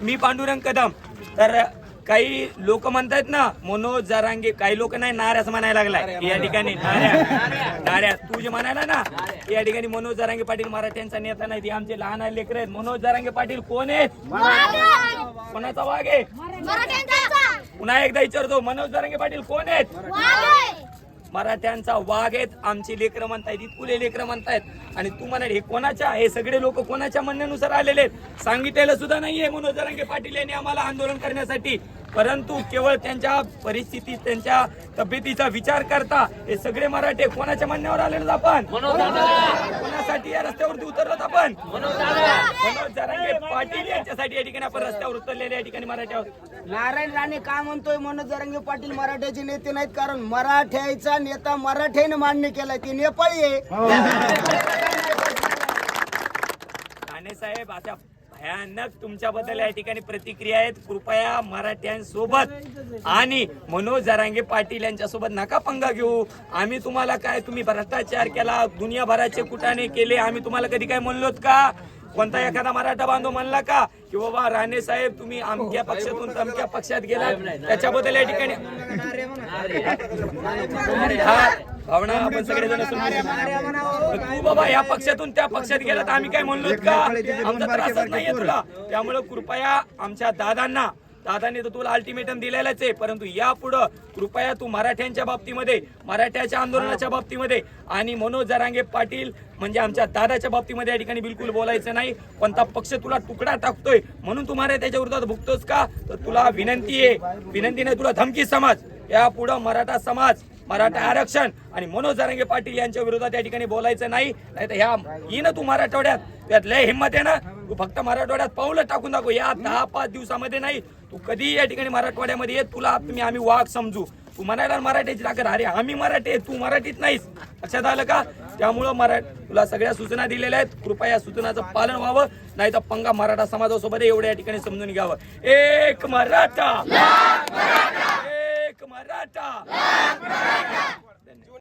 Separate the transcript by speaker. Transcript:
Speaker 1: मी पांडुरंग कदम. तर काही लोक म्हणतात ना मनोज जरांगे काही लोक नाही नाऱ्याच म्हणायला लागलाय. या ठिकाणी नाऱ्या. नाऱ्या. तू जे म्हणाला ना या ठिकाणी मनोज जरांगे पाटील मराठ्यांचा नेता नाही ते आमचे लहान लेकर आहेत. मनोज जरांगे पाटील कोण आहेत? कोणाचा वाघ आहे?
Speaker 2: मराठ्यांचा.
Speaker 1: पुन्हा एकदा विचारतो मनोज जरांगे पाटील कोण आहेत. मराठ्यांचा वाघ आहेत. आमची लेकरं म्हणतायत इतकुले लेकरं म्हणतायत. आणि तू म्हणाल हे कोणाच्या? हे सगळे लोक कोणाच्या म्हणण्यानुसार आलेले आहेत? सांगितलेलं सुद्धा नाहीये मनोज जरांगे पाटील यांनी आम्हाला आंदोलन करण्यासाठी. परंतु केवळ त्यांच्या परिस्थिती त्यांच्या तब्येतीचा विचार करता हे सगळे मराठे कोणाच्या म्हणण्यावर आलेलो आपण? या रस्त्यावरती उतरलोत आपण. मनोज जरांगे पाटील यांच्यासाठी या ठिकाणी आपण रस्त्यावर उतरलेले या ठिकाणी मराठ्यावर.
Speaker 3: नारायण राणे काय म्हणतोय? मनोज जरांगे पाटील मराठ्याचे नेते नाहीत कारण मराठ्याचा नेता मराठ्याने मान्य केलाय. ते नेपाळी आहे.
Speaker 1: साहेब अशा भयानक तुमच्याबद्दल या ठिकाणी प्रतिक्रिया आहेत. कृपया मराठ्यांसोबत आणि मनोज जरांगे पाटील यांच्यासोबत नका पंगा घेऊ. आम्ही तुम्हाला काय तुम्ही भ्रष्टाचार केला दुनियाभराचे कुटाने केले आम्ही तुम्हाला कधी काय म्हणलोत का? कोणता एखादा मराठा बांधव म्हणला का? की बाबा राणे साहेब तुम्ही आमच्या पक्षातून तमक्या पक्षात गेला त्याच्याबद्दल या ठिकाणी भावना आपण सगळेजण तू बाबा या पक्षातून त्या पक्षात गेला तर आम्ही काय म्हणलो का? आमचा त्रासच नाहीये तुला. त्यामुळे कृपया आमच्या दादांना दादांनी तर तुला अल्टिमेटम दिलेलाच आहे. परंतु या पुढं कृपया तू मराठ्यांच्या बाबतीमध्ये मराठ्याच्या आंदोलनाच्या बाबतीमध्ये आणि मनोज जरांगे पाटील म्हणजे आमच्या दादाच्या बाबतीमध्ये या ठिकाणी बिलकुल बोलायचं नाही. कोणता पक्ष तुला तुकडा टाकतोय म्हणून तू मराठ्याच्या विरोधात भुगतोस का? तर तुला विनंती आहे. विनंती नाही तुला धमकी समाज. या पुढं मराठा समाज मराठा आरक्षण आणि मनोज जरांगे पाटील यांच्या विरोधात या ठिकाणी बोलायचं नाही. नाही तर ह्या येईन तू मराठवाड्यात त्यात लय हिंमत आहे ना तू फक्त मराठवाड्यात पाऊलं टाकून दाखव. या दहा पाच दिवसामध्ये नाही तू कधी या ठिकाणी मराठवाड्यामध्ये ये तुला तुम्ही आम्ही वाघ समजू. तू म्हणायला मराठीची ताकद अरे आम्ही मराठी आहे, तू मराठीत नाहीस. लक्षात आलं का? त्यामुळं मरा तुला सगळ्या सूचना दिलेल्या आहेत. कृपया या सूचनाचं पालन व्हावं. नाही तर पंगा मराठा समाजासोबत एवढ्या या ठिकाणी समजून घ्यावं. एक मराठा!